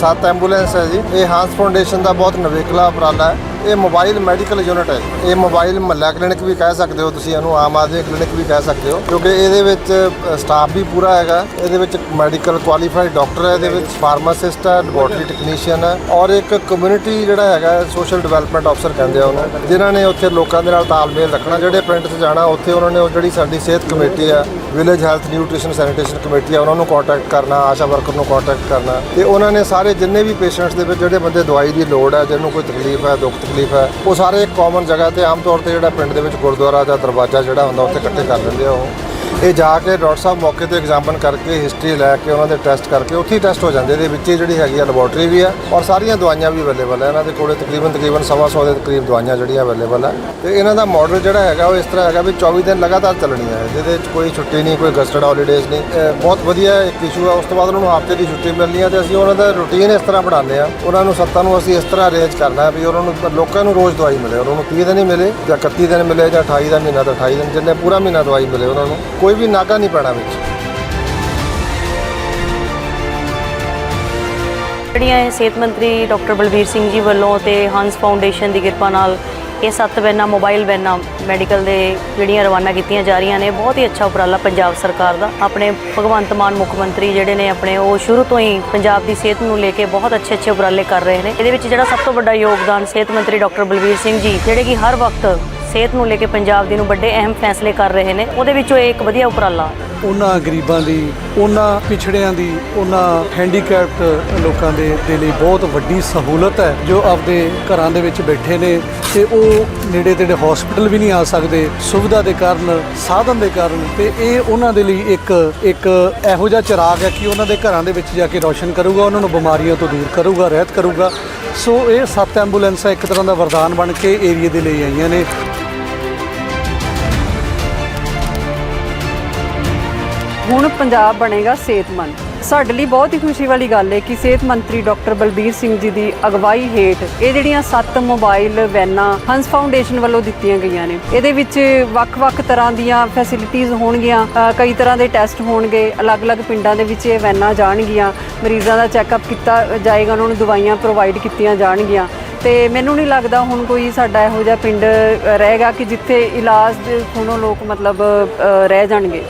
ਸੱਤ ਐਂਬੂਲੈਂਸ ਹੈ ਜੀ। ਇਹ ਹਾਂਸ ਫਾਊਂਡੇਸ਼ਨ ਦਾ ਬਹੁਤ ਨਵੇਕਲਾ ਉਪਰਾਲਾ ਹੈ। ਇਹ ਮੋਬਾਈਲ ਮੈਡੀਕਲ ਯੂਨਿਟ ਹੈ ਇਹ ਮੋਬਾਈਲ ਮਹੱਲਾ ਕਲੀਨਿਕ ਵੀ ਕਹਿ ਸਕਦੇ ਹੋ ਤੁਸੀਂ, ਇਹਨੂੰ ਆਮ ਆਦਮੀ ਕਲੀਨਿਕ ਵੀ ਕਹਿ ਸਕਦੇ ਹੋ। ਕਿਉਂਕਿ ਇਹਦੇ ਵਿੱਚ ਸਟਾਫ ਵੀ ਪੂਰਾ ਹੈਗਾ। ਇਹਦੇ ਵਿੱਚ ਮੈਡੀਕਲ ਕੁਆਲੀਫਾਈਡ ਡਾਕਟਰ ਹੈ, ਇਹਦੇ ਵਿੱਚ ਫਾਰਮਾਸਿਸਟ ਹੈ ਲੈਬੋਰਟਰੀ ਟੈਕਨੀਸ਼ੀਅਨ ਹੈ ਔਰ ਇੱਕ ਕਮਿਊਨਿਟੀ ਜਿਹੜਾ ਹੈਗਾ ਸੋਸ਼ਲ ਡਿਵੈਲਪਮੈਂਟ ਅਫਸਰ ਕਹਿੰਦੇ ਆ ਉਹਨੂੰ, ਜਿਨ੍ਹਾਂ ਨੇ ਉੱਥੇ ਲੋਕਾਂ ਦੇ ਨਾਲ ਤਾਲਮੇਲ ਰੱਖਣਾ, ਜਿਹੜੇ ਪਿੰਡ 'ਚ ਜਾਣਾ, ਉੱਥੇ ਉਹਨਾਂ ਨੇ ਉਹ ਜਿਹੜੀ ਸਾਡੀ ਸਿਹਤ ਕਮੇਟੀ ਆ village health nutrition sanitation committee ਆ, ਉਹਨਾਂ ਨੂੰ ਕੰਟੈਕਟ ਕਰਨਾ, ਆਸ਼ਾ ਵਰਕਰ ਨੂੰ ਕੰਟੈਕਟ ਕਰਨਾ। ਤੇ ਉਹਨਾਂ ਨੇ ਸਾਰੇ ਜਿੰਨੇ ਵੀ ਪੇਸ਼ੈਂਟਸ ਦੇ ਵਿੱਚ, ਜਿਹੜੇ ਬੰਦੇ ਦਵਾਈ ਦੀ ਲੋੜ ਹੈ, ਜਿਹਨੂੰ ਕੋਈ ਤਕਲੀਫ ਹੈ, ਦੁੱਖ ਤਕਲੀਫ ਹੈ, ਉਹ ਸਾਰੇ ਇੱਕ ਕਾਮਨ ਜਗ੍ਹਾ ਤੇ ਆਮ ਤੌਰ ਤੇ ਜਿਹੜਾ ਪਿੰਡ ਦੇ ਵਿੱਚ ਗੁਰਦੁਆਰਾ ਜਾਂ ਦਰਵਾਜ਼ਾ ਜਿਹੜਾ ਹੁੰਦਾ, ਉੱਥੇ ਇਕੱਠੇ ਕਰ ਲੈਂਦੇ ਆ ਉਹ। ਇਹ ਜਾ ਕੇ ਡਾਕਟਰ ਸਾਹਿਬ ਮੌਕੇ ਤੇ ਐਗਜ਼ਾਮਨ ਕਰਕੇ ਹਿਸਟਰੀ ਲੈ ਕੇ, ਉਹਨਾਂ ਦੇ ਟੈਸਟ ਕਰਕੇ, ਉੱਥੇ ਹੀ ਟੈਸਟ ਹੋ ਜਾਂਦੇ ਇਹਦੇ ਵਿੱਚ ਹੀ ਜਿਹੜੀ ਹੈਗੀ ਆ ਲੈਬੋਰਟਰੀ ਵੀ ਆ ਔਰ ਸਾਰੀਆਂ ਦਵਾਈਆਂ ਵੀ ਅਵੇਲੇਬਲ ਹੈ ਇਹਨਾਂ ਦੇ ਕੋਲੇ ਤਕਰੀਬਨ ਤਕਰੀਬਨ ਸਵਾ ਸੌ ਦੇ ਤਕਰੀਬ ਦਵਾਈਆਂ ਜਿਹੜੀਆਂ ਅਵੇਲੇਬਲ ਹੈ ਤੇ ਇਹਨਾਂ ਦਾ ਮਾਡਲ ਜਿਹੜਾ ਹੈਗਾ, ਉਹ ਇਸ ਤਰ੍ਹਾਂ ਹੈਗਾ ਵੀ 24 ਦਿਨ ਲਗਾਤਾਰ ਚੱਲਣੀ ਹੈ ਜਿਹਦੇ ਵਿੱਚ ਕੋਈ ਛੁੱਟੀ ਨਹੀਂ, ਕੋਈ ਗਸਟਡ ਹੌਲੀਡੇਜ਼ ਨਹੀਂ। ਇਹ ਬਹੁਤ ਵਧੀਆ ਇੱਕ ਇਸ਼ੂ ਆ। ਉਸ ਤੋਂ ਬਾਅਦ ਉਹਨਾਂ ਨੂੰ ਹਫ਼ਤੇ ਦੀ ਛੁੱਟੀ ਮਿਲਣੀ ਹੈ ਤੇ ਅਸੀਂ ਉਹਨਾਂ ਦਾ ਰੁਟੀਨ ਇਸ ਤਰ੍ਹਾਂ ਬਣਾਉਂਦੇ ਆ। ਉਹਨਾਂ ਨੂੰ ਸੱਤਾਂ ਨੂੰ ਅਸੀਂ ਇਸ ਤਰ੍ਹਾਂ ਅਰੇਂਜ ਕਰਨਾ ਵੀ ਉਹਨਾਂ ਨੂੰ ਲੋਕਾਂ ਨੂੰ ਰੋਜ਼ ਦਵਾਈ ਮਿਲੇ। ਉਹਨਾਂ ਨੂੰ 30 ਦਿਨ ਹੀ ਮਿਲੇ ਜਾਂ 31 ਦਿਨ ਮਿਲੇ ਜਾਂ 28 ਦਾ ਮਹੀਨਾ ਤਾਂ 28 ਦਿਨ, ਜਿੰਨੇ ਪੂਰਾ ਮਹੀਨਾ ਦਵਾਈ ਮਿਲੇ ਉਹਨਾਂ ਨੂੰ। ਕੋਈ ਵੀ ਨਾਗਾ ਨਹੀਂ ਪੈਣਾ ਵਿੱਚ। ਜਿਹੜੀਆਂ ਇਹ ਸਿਹਤ ਮੰਤਰੀ ਡਾਕਟਰ ਬਲਬੀਰ ਸਿੰਘ ਜੀ ਵੱਲੋਂ ਤੇ ਹੰਸ ਫਾਊਂਡੇਸ਼ਨ ਦੀ ਕਿਰਪਾ ਨਾਲ ਇਹ ਸੱਤ ਵੈਨਾਂ, ਮੋਬਾਈਲ ਵੈਨਾਂ, ਮੈਡੀਕਲ ਦੇ ਜਿਹੜੀਆਂ ਰਵਾਨਾ ਕੀਤੀਆਂ ਜਾ ਰਹੀਆਂ ਨੇ, ਬਹੁਤ ਹੀ ਅੱਛਾ ਉਪਰਾਲਾ ਪੰਜਾਬ ਸਰਕਾਰ ਦਾ। ਆਪਣੇ ਭਗਵੰਤ ਮਾਨ ਮੁੱਖ ਮੰਤਰੀ ਜਿਹੜੇ ਨੇ ਆਪਣੇ, ਉਹ ਸ਼ੁਰੂ ਤੋਂ ਹੀ ਪੰਜਾਬ ਦੀ ਸਿਹਤ ਨੂੰ ਲੈ ਕੇ ਬਹੁਤ ਅੱਛੇ ਅੱਛੇ ਉਪਰਾਲੇ ਕਰ ਰਹੇ ਨੇ। ਇਹਦੇ ਵਿੱਚ ਜਿਹੜਾ ਸਭ ਤੋਂ ਵੱਡਾ ਯੋਗਦਾਨ ਸਿਹਤ ਮੰਤਰੀ ਡਾਕਟਰ ਬਲਬੀਰ ਸਿੰਘ ਜੀ, ਜਿਹੜੇ ਕਿ ਹਰ ਵਕਤ ਸਿਹਤ ਨੂੰ ਲੈ ਕੇ ਪੰਜਾਬ ਦੀ ਨੂੰ ਵੱਡੇ ਅਹਿਮ ਫੈਸਲੇ ਕਰ ਰਹੇ ਨੇ, ਉਹਦੇ ਵਿੱਚੋਂ ਇਹ ਇੱਕ ਵਧੀਆ ਉਪਰਾਲਾ। ਉਹਨਾਂ ਗਰੀਬਾਂ ਦੀ, ਉਹਨਾਂ ਪਿਛੜਿਆਂ ਦੀ, ਉਹਨਾਂ ਹੈਂਡੀਕੈਪਡ ਲੋਕਾਂ ਦੇ ਦੇ ਲਈ ਬਹੁਤ ਵੱਡੀ ਸਹੂਲਤ ਹੈ, ਜੋ ਆਪਦੇ ਘਰਾਂ ਦੇ ਵਿੱਚ ਬੈਠੇ ਨੇ, ਤੇ ਉਹ ਨੇੜੇ ਤੇੜੇ ਹਸਪੀਟਲ ਵੀ ਨਹੀਂ ਆ ਸਕਦੇ, ਸੁਵਿਧਾ ਦੇ ਕਾਰਨ, ਸਾਧਨ ਦੇ ਕਾਰਨ, ਤੇ ਇਹ ਉਹਨਾਂ ਦੇ ਲਈ ਇੱਕ ਇੱਕ ਇਹੋ ਜਿਹਾ ਚਿਰਾਗ ਹੈ ਕਿ ਉਹਨਾਂ ਦੇ ਘਰਾਂ ਦੇ ਵਿੱਚ ਜਾ ਕੇ ਰੌਸ਼ਨ ਕਰੂਗਾ, ਉਹਨਾਂ ਨੂੰ ਬਿਮਾਰੀਆਂ ਤੋਂ ਦੂਰ ਕਰੂਗਾ, ਰਹਿਤ ਕਰੂਗਾ। ਸੋ ਇਹ ਸੱਤ ਐਂਬੂਲੈਂਸਾਂ ਇੱਕ ਤਰ੍ਹਾਂ ਦਾ ਵਰਦਾਨ ਬਣ ਕੇ ਏਰੀਏ ਦੇ ਲਈ ਆਈਆਂ ਨੇ। ਹੁਣ ਪੰਜਾਬ ਬਣੇਗਾ ਸਿਹਤਮੰਦ। ਸਾਡੇ ਲਈ ਬਹੁਤ ਹੀ ਖੁਸ਼ੀ ਵਾਲੀ ਗੱਲ ਹੈ ਕਿ ਸਿਹਤ ਮੰਤਰੀ ਡਾਕਟਰ ਬਲਬੀਰ ਸਿੰਘ ਜੀ ਦੀ ਅਗਵਾਈ ਹੇਠ ਇਹ ਜਿਹੜੀਆਂ ਸੱਤ ਮੋਬਾਈਲ ਵੈਨਾਂ ਹੰਸ ਫਾਊਂਡੇਸ਼ਨ ਵੱਲੋਂ ਦਿੱਤੀਆਂ ਗਈਆਂ ਨੇ। ਇਹਦੇ ਵਿੱਚ ਵੱਖ-ਵੱਖ ਤਰ੍ਹਾਂ ਦੀਆਂ ਫੈਸਿਲਿਟੀਆਂ ਹੋਣਗੀਆਂ ਕਈ ਤਰ੍ਹਾਂ ਦੇ ਟੈਸਟ ਹੋਣਗੇ, ਅਲੱਗ-ਅਲੱਗ ਪਿੰਡਾਂ ਦੇ ਵਿੱਚ ਇਹ ਵੈਨਾਂ ਜਾਣਗੀਆਂ, ਮਰੀਜ਼ਾਂ ਦਾ ਚੈੱਕਅਪ ਕੀਤਾ ਜਾਏਗਾ, ਉਹਨਾਂ ਨੂੰ ਦਵਾਈਆਂ ਪ੍ਰੋਵਾਈਡ ਕੀਤੀਆਂ ਜਾਣਗੀਆਂ। ਤੇ ਮੈਨੂੰ ਨਹੀਂ ਲੱਗਦਾ ਹੁਣ ਕੋਈ ਸਾਡਾ ਇਹੋ ਜਿਹਾ ਪਿੰਡ ਰਹੇਗਾ ਕਿ ਜਿੱਥੇ ਇਲਾਜ ਦੇ ਕੋਲੋਂ ਲੋਕ ਮਤਲਬ ਰਹਿ ਜਾਣਗੇ।